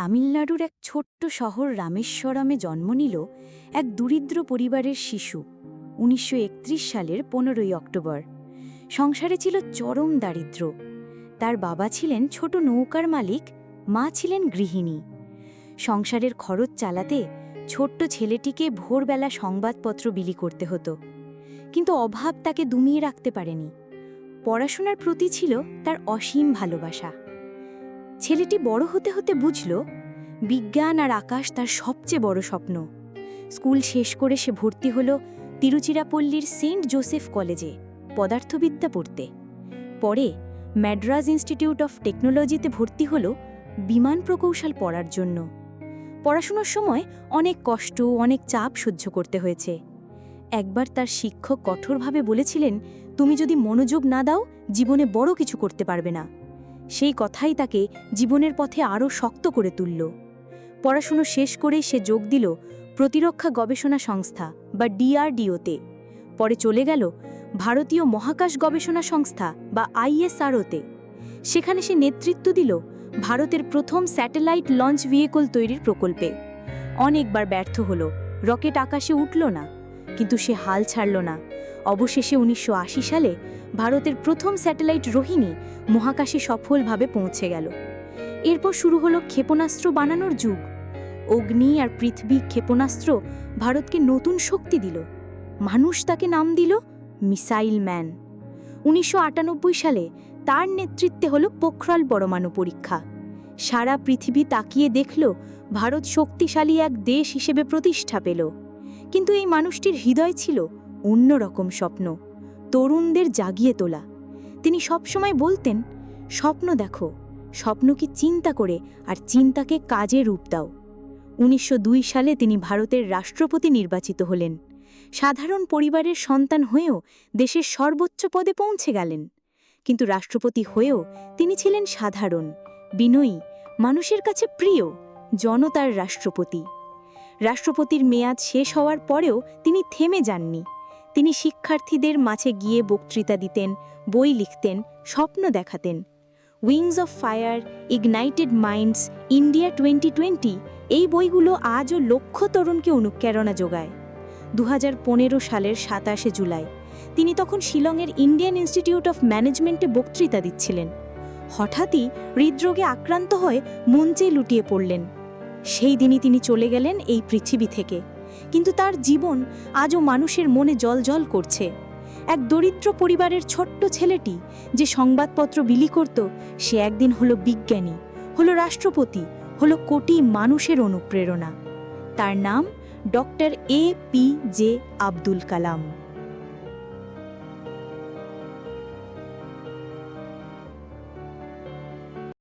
তামিলনাড়ুর এক ছোট্ট শহর রামেশ্বরমে জন্ম নিল এক দরিদ্র পরিবারের শিশু, উনিশশো একত্রিশ সালের পনেরোই অক্টোবর। সংসারে ছিল চরম দারিদ্র্য। তার বাবা ছিলেন ছোট নৌকার মালিক, মা ছিলেন গৃহিণী। সংসারের খরচ চালাতে ছোট্ট ছেলেটিকে ভোরবেলা সংবাদপত্র বিলি করতে হতো। কিন্তু অভাব তাকে দুমিয়ে রাখতে পারেনি। পড়াশোনার প্রতি ছিল তার অসীম ভালোবাসা। ছেলেটি বড় হতে হতে বুঝল, বিজ্ঞান আর আকাশ তার সবচেয়ে বড় স্বপ্ন। স্কুল শেষ করে সে ভর্তি হল তিরুচিরাপল্লীর সেন্ট জোসেফ কলেজে পদার্থবিদ্যা পড়তে। পরে ম্যাড্রাস ইনস্টিটিউট অফ টেকনোলজিতে ভর্তি হল বিমান প্রকৌশল পড়ার জন্য। পড়াশোনার সময় অনেক কষ্ট, অনেক চাপ সহ্য করতে হয়েছে। একবার তার শিক্ষক কঠোরভাবে বলেছিলেন, তুমি যদি মনোযোগ না দাও, জীবনে বড় কিছু করতে পারবে না। সেই কথাই তাকে জীবনের পথে আরও শক্ত করে তুলল। পড়াশুনো শেষ করেই সে যোগ দিল প্রতিরক্ষা গবেষণা সংস্থা বা ডিআরডিওতে। পরে চলে গেল ভারতীয় মহাকাশ গবেষণা সংস্থা বা আইএসআরওতে। সেখানে সে নেতৃত্ব দিল ভারতের প্রথম স্যাটেলাইট লঞ্চ ভেহিকল তৈরির প্রকল্পে। অনেকবার ব্যর্থ হল, রকেট আকাশে উঠল না। কিন্তু সে হাল ছাড়ল না। অবশেষে উনিশশো আশি সালে ভারতের প্রথম স্যাটেলাইট রোহিণী মহাকাশে সফলভাবে পৌঁছে গেল। এরপর শুরু হলো ক্ষেপণাস্ত্র বানানোর যুগ। অগ্নি আর পৃথিবী ক্ষেপণাস্ত্র ভারতকে নতুন শক্তি দিল। মানুষ তাকে নাম দিল মিসাইল ম্যান। উনিশশো আটানব্বই সালে তার নেতৃত্বে হল পোখরাল পরমাণু পরীক্ষা। সারা পৃথিবী তাকিয়ে দেখল, ভারত শক্তিশালী এক দেশ হিসেবে প্রতিষ্ঠা পেল। কিন্তু এই মানুষটির হৃদয় ছিল অন্যরকম স্বপ্ন, তরুণদের জাগিয়ে তোলা। তিনি সবসময় বলতেন, স্বপ্ন দেখো, স্বপ্নকে চিন্তা করে আর চিন্তাকে কাজে রূপ দাও। উনিশশো দুই সালে তিনি ভারতের রাষ্ট্রপতি নির্বাচিত হলেন। সাধারণ পরিবারের সন্তান হয়েও দেশের সর্বোচ্চ পদে পৌঁছে গেলেন। কিন্তু রাষ্ট্রপতি হয়েও তিনি ছিলেন সাধারণ, বিনয়ী, মানুষের কাছে প্রিয়, জনতার রাষ্ট্রপতি। রাষ্ট্রপতির মেয়াদ শেষ হওয়ার পরেও তিনি থেমে যাননি। তিনি শিক্ষার্থীদের মাঝে গিয়ে বক্তৃতা দিতেন, বই লিখতেন, স্বপ্ন দেখাতেন। Wings of fire, ignited minds, India twenty twenty এই বইগুলো আজও লক্ষ তরুণকে অনুপ্রেরণা যোগায়। দু হাজার পনেরো সালের সাতাশে জুলাই তিনি তখন শিলংয়ের ইন্ডিয়ান ইনস্টিটিউট অফ ম্যানেজমেন্টে বক্তৃতা দিচ্ছিলেন। হঠাৎই হৃদরোগে আক্রান্ত হয়ে মঞ্চে লুটিয়ে পড়লেন। সেই দিনই তিনি চলে গেলেন এই পৃথিবী থেকে। কিন্তু তার জীবন আজও মানুষের মনে জলজল করছে। এক দরিদ্র পরিবারের ছোট্ট ছেলেটি যে সংবাদপত্র বিলি করত, সে একদিন হলো বিজ্ঞানী, হলো রাষ্ট্রপতি, হলো কোটি মানুষের অনুপ্রেরণা। তার নাম doctor A P J Abdul Kalam.